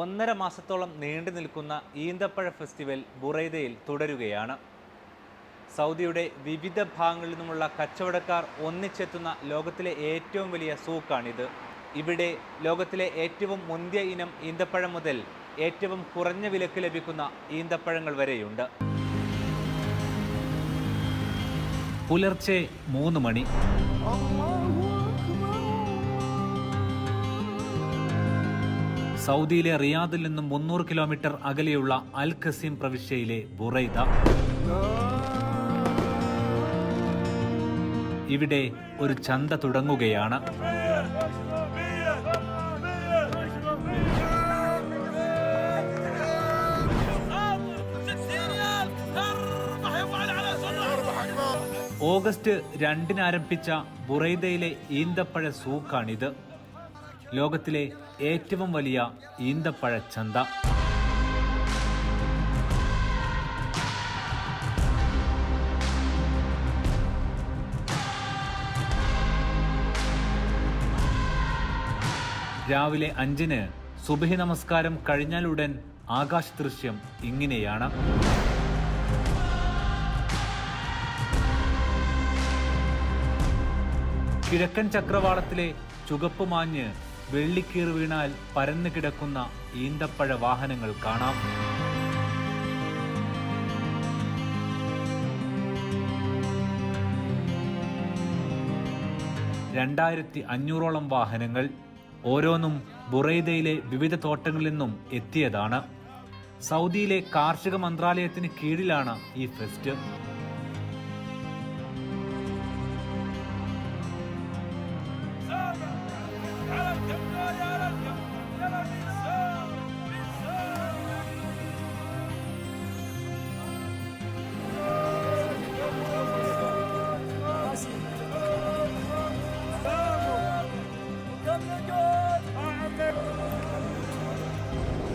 ഒന്നര മാസത്തോളം നീണ്ടു നിൽക്കുന്ന ഈന്തപ്പഴ ഫെസ്റ്റിവൽ ബുറൈദയിൽ തുടരുകയാണ്. സൗദിയുടെ വിവിധ ഭാഗങ്ങളിൽ നിന്നുമുള്ള കച്ചവടക്കാർ ഒന്നിച്ചെത്തുന്ന ലോകത്തിലെ ഏറ്റവും വലിയ സൂക്കാണിത് ഇവിടെ ലോകത്തിലെ ഏറ്റവും മുന്തിയ ഇനം ഈന്തപ്പഴം മുതൽ ഏറ്റവും കുറഞ്ഞ വിലക്ക് ലഭിക്കുന്ന ഈന്തപ്പഴങ്ങൾ വരെയുണ്ട്. പുലർച്ചെ മൂന്ന് മണി. സൗദിയിലെ റിയാദിൽ നിന്നും മുന്നൂറ് കിലോമീറ്റർ അകലെയുള്ള അൽ ഖസീം പ്രവിശ്യയിലെ ബുറൈദ. ഇവിടെ ഒരു ചന്ത തുടങ്ങുകയാണ്. ഓഗസ്റ്റ് രണ്ടിന് ആരംഭിച്ച ബുറൈദയിലെ ഈന്തപ്പഴ സൂക്കാണിത്. ലോകത്തിലെ ഏറ്റവും വലിയ ഈന്തപ്പഴ ചന്ത. രാവിലെ അഞ്ചിന് സുബഹി നമസ്കാരം കഴിഞ്ഞാലുടൻ ആകാശ ദൃശ്യം ഇങ്ങനെയാണ്. കിഴക്കൻ ചക്രവാളത്തിലെ ചുകപ്പ് മാഞ്ഞ് വെള്ളിക്കീർ വീണാൽ പരന്നു കിടക്കുന്ന ഈന്തപ്പഴ വാഹനങ്ങൾ കാണാം. രണ്ടായിരത്തി അഞ്ഞൂറോളം വാഹനങ്ങൾ ഓരോന്നും ബുറൈദയിലെ വിവിധ തോട്ടങ്ങളിൽ നിന്നും എത്തിയതാണ്. സൗദിയിലെ കാർഷിക മന്ത്രാലയത്തിന് കീഴിലാണ് ഈ ഫെസ്റ്റ്.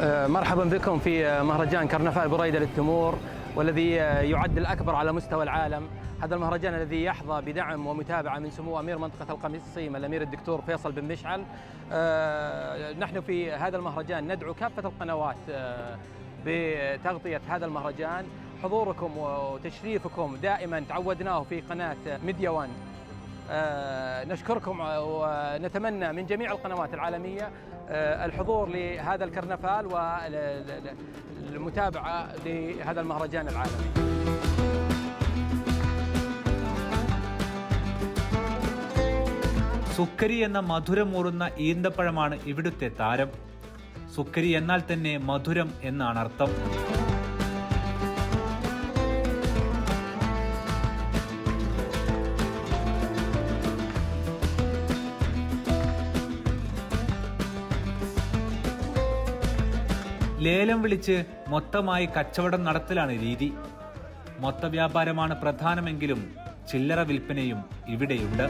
مرحبا بكم في آه، مهرجان كرنفال بريدة للتمور والذي آه، يعد الأكبر على مستوى العالم. هذا المهرجان الذي يحظى بدعم ومتابعة من سمو أمير منطقة القميصيم الأمير الدكتور فيصل بن مشعل. آه، نحن في هذا المهرجان ندعو كافة القنوات آه، بتغطية هذا المهرجان. حضوركم وتشريفكم دائما تعودناه في قناة ميديا وان. آه، نشكركم ونتمنى من جميع القنوات العالمية آه، الحضور لهذا الكرنفال والمتابعة لهذا المهرجان العالمي സുക്കരി എന്ന മധുരമൂറുന്ന ഈന്തപ്പഴമാണ് ഇവിടുത്തെ താരം സുക്കരി എന്നാൽ തന്നെ മധുരം എന്നാണ് അർത്ഥം ലേലം വിളിച്ച് മൊത്തമായി കച്ചവടം നടത്തലാണ് രീതി. മൊത്ത വ്യാപാരമാണ് പ്രധാനമെങ്കിലും ചില്ലറ വിൽപ്പനയും ഇവിടെയുണ്ട്.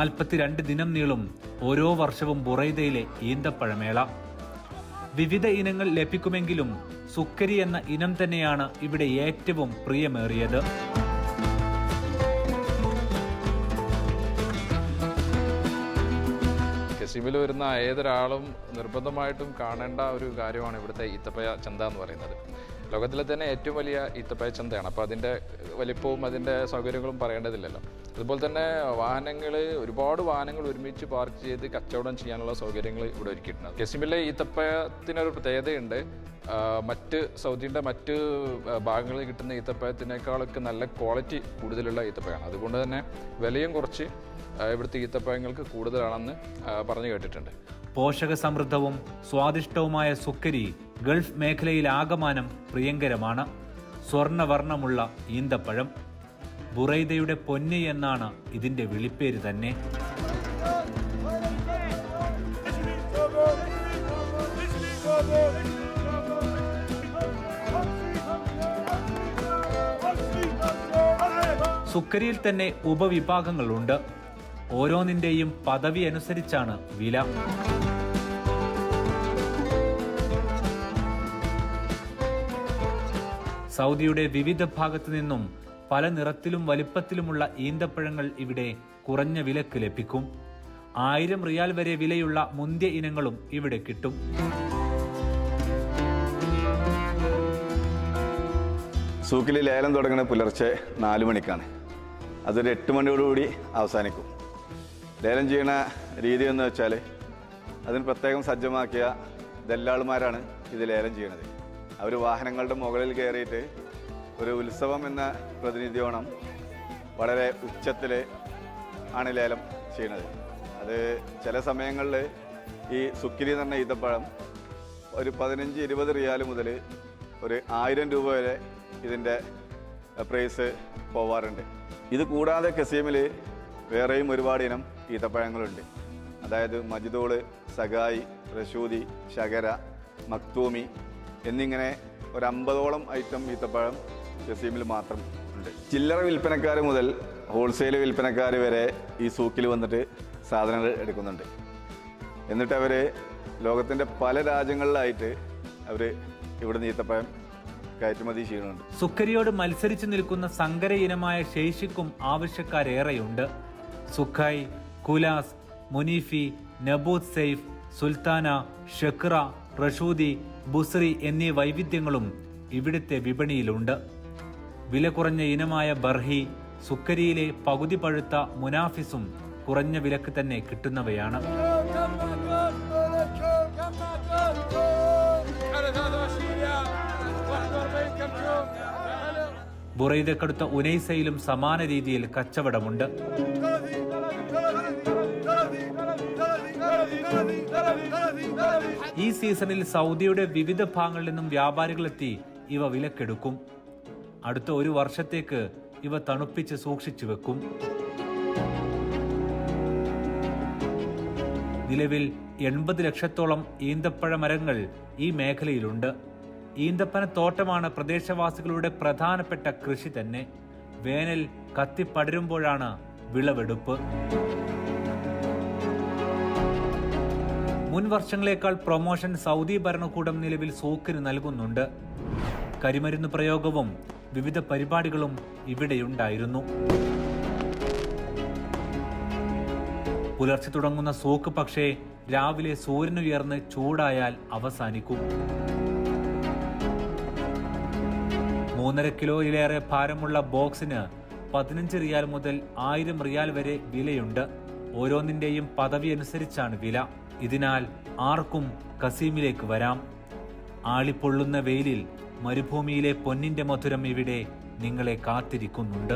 നാൽപ്പത്തിരണ്ട് ദിനം നീളും ഓരോ വർഷവും ബുറൈദയിലെ ഈന്തപ്പഴമേള. വിവിധ ഇനങ്ങൾ ലഭിക്കുമെങ്കിലും സുക്കരി എന്ന ഇനം തന്നെയാണ് ഇവിടെ ഏറ്റവും പ്രിയമേറിയത്. കെസിമിൽ വരുന്ന ഏതൊരാളും നിർബന്ധമായിട്ടും കാണേണ്ട ഒരു കാര്യമാണ് ഇവിടുത്തെ ഈത്തപ്പയ ചന്ത എന്ന് പറയുന്നത്. ലോകത്തിലെ തന്നെ ഏറ്റവും വലിയ ഈത്തപ്പഴ ചന്തയാണ്. അപ്പോൾ അതിന്റെ വലിപ്പവും അതിന്റെ സൗകര്യങ്ങളും പറയേണ്ടതില്ലല്ലോ. അതുപോലെ തന്നെ വാഹനങ്ങൾ ഒരുപാട് വാഹനങ്ങൾ ഒരുമിച്ച് പാർക്ക് ചെയ്ത് കച്ചവടം ചെയ്യാനുള്ള സൗകര്യങ്ങൾ ഇവിടെ ഒരുക്കിയിട്ടുണ്ട്. കശ്മീരിലെ ഈത്തപ്പഴത്തിനൊരു പ്രത്യേകതയുണ്ട്. മറ്റ് സൗദിയുടെ മറ്റ് ഭാഗങ്ങളിൽ കിട്ടുന്ന ഈത്തപ്പഴത്തിനേക്കാളൊക്കെ നല്ല ക്വാളിറ്റി കൂടുതലുള്ള ഈത്തപ്പഴമാണ് അതുകൊണ്ട് തന്നെ വിലയും കുറച്ച് ഇവിടുത്തെ ഈത്തപ്പഴങ്ങൾക്ക് കൂടുതലാണെന്ന് പറഞ്ഞു കേട്ടിട്ടുണ്ട്. പോഷക സമൃദ്ധവും സ്വാദിഷ്ടവുമായ സുക്കരി ഗൾഫ് മേഖലയിൽ ആകമാനം പ്രിയങ്കരമാണ്. സ്വർണവർണമുള്ള ഈന്തപ്പഴം. ബുറൈദയുടെ പൊന്നി എന്നാണ് ഇതിന്റെ വിളിപ്പേര് തന്നെ. സുക്കരിയിൽ തന്നെ ഉപവിഭാഗങ്ങളുണ്ട്. ഓരോന്നിന്റെയും പദവി അനുസരിച്ചാണ് വില. സൗദിയുടെ വിവിധ ഭാഗത്തു നിന്നും പല നിറത്തിലും വലിപ്പത്തിലുമുള്ള ഈന്തപ്പഴങ്ങൾ ഇവിടെ കുറഞ്ഞ വിലക്ക് ലഭിക്കും. ആയിരം റിയാൽ വരെ വിലയുള്ള മുന്തിയ ഇനങ്ങളും ഇവിടെ കിട്ടും. സൂക്കിൽ ലേലം തുടങ്ങുന്ന പുലർച്ചെ നാല് മണിക്കാണ്. അതൊരു എട്ട് മണിയോടുകൂടി അവസാനിക്കും. ലേലം ചെയ്യുന്ന രീതി എന്ന് വെച്ചാൽ അതിന് പ്രത്യേകം സജ്ജമാക്കിയ ദല്ലാളുമാരാണ് ഇത് ലേലം ചെയ്യണത് അവർ വാഹനങ്ങളുടെ മുകളിൽ കയറിയിട്ട് ഒരു ഉത്സവം എന്ന പ്രതിനിധിയോണം വളരെ ഉച്ചത്തിൽ ആണ് ലേലം ചെയ്യണത്. അത് ചില സമയങ്ങളിൽ ഈ സുക്കിരി എന്ന് ഈത്തപ്പഴം ഒരു പതിനഞ്ച് ഇരുപത് റിയാൽ മുതൽ ഒരു ആയിരം രൂപ വരെ ഇതിന്റെ പ്രൈസ് പോവാറുണ്ട്. ഇത് കൂടാതെ കസീമിൽ വേറെയും ഒരുപാട് ഇനം ഈത്തപ്പഴങ്ങളുണ്ട്. അതായത് മജിദോൾ സഗായി റഷൂദി ശകര മക്തൂമി എന്നിങ്ങനെ ഒരു അമ്പതോളം ഐറ്റം ഈത്തപ്പഴം ജസീമിൽ മാത്രം ഉണ്ട്. ചില്ലറ വിൽപ്പനക്കാർ മുതൽ ഹോൾസെയിൽ വിൽപ്പനക്കാർ വരെ ഈ സൂക്കിൽ വന്നിട്ട് സാധനങ്ങൾ എടുക്കുന്നുണ്ട്. എന്നിട്ട് അവർ ലോകത്തിന്റെ പല രാജ്യങ്ങളിലായിട്ട് അവർ ഇവിടുന്ന് ഈത്തപ്പഴം കയറ്റുമതി ചെയ്യുന്നുണ്ട്. സുക്കരിയോട് മത്സരിച്ചു നിൽക്കുന്ന സങ്കര ഇനമായ ശേഷിക്കും ആവശ്യക്കാരേറെയുണ്ട്. സുഖായ് കുലാസ് മുനീഫി നബൂദ് സെയ്ഫ് സുൽത്താന ഷെക്ര റഷൂദി ബുസ്രി എന്നീ വൈവിധ്യങ്ങളും ഇവിടുത്തെ വിപണിയിലുണ്ട്. വില കുറഞ്ഞ ഇനമായ ബർഹി സുക്കരിയിലെ പകുതി പഴുത്ത മുനാഫിസും കുറഞ്ഞ വിലക്ക് തന്നെ കിട്ടുന്നവയാണ്. ബുറൈദക്കടുത്ത ഉനൈസയിലും സമാന രീതിയിൽ കച്ചവടമുണ്ട്. സീസണിൽ സൗദിയുടെ വിവിധ ഭാഗങ്ങളിൽ നിന്നും വ്യാപാരികളെത്തി ഇവ വിലക്കെടുക്കും. അടുത്ത ഒരു വർഷത്തേക്ക് ഇവ തണുപ്പിച്ച് സൂക്ഷിച്ചു വെക്കും. നിലവിൽ എൺപത് ലക്ഷത്തോളം ഈന്തപ്പഴ മരങ്ങൾ ഈ മേഖലയിലുണ്ട്. ഈന്തപ്പന തോട്ടമാണ് പ്രദേശവാസികളുടെ പ്രധാനപ്പെട്ട കൃഷി തന്നെ. വേനൽ കത്തിപ്പടരുമ്പോഴാണ് വിളവെടുപ്പ്. മുൻ വർഷങ്ങളേക്കാൾ പ്രൊമോഷൻ സൗദി ഭരണകൂടം നിലവിൽ സോക്കിന് നൽകുന്നുണ്ട്. കരിമരുന്ന് പ്രയോഗവും വിവിധ പരിപാടികളും ഇവിടെയുണ്ടായിരുന്നു. പുലർച്ചെ തുടങ്ങുന്ന സോക്ക് പക്ഷേ രാവിലെ സൂര്യനുയർന്ന് ചൂടായാൽ അവസാനിക്കും. മൂന്നര കിലോയിലേറെ ഭാരമുള്ള ബോക്സിന് പതിനഞ്ച് റിയാൽ മുതൽ ആയിരം റിയാൽ വരെ വിലയുണ്ട്. ഓരോന്നിന്റെയും പദവി അനുസരിച്ചാണ് വില. ഇതിനാൽ ആർക്കും കസീമിലേക്ക് വരാം. ആളിപ്പൊള്ളുന്ന വെയിലിൽ മരുഭൂമിയിലെ പൊന്നിന്റെ മധുരം ഇവിടെ നിങ്ങളെ കാത്തിരിക്കുന്നുണ്ട്.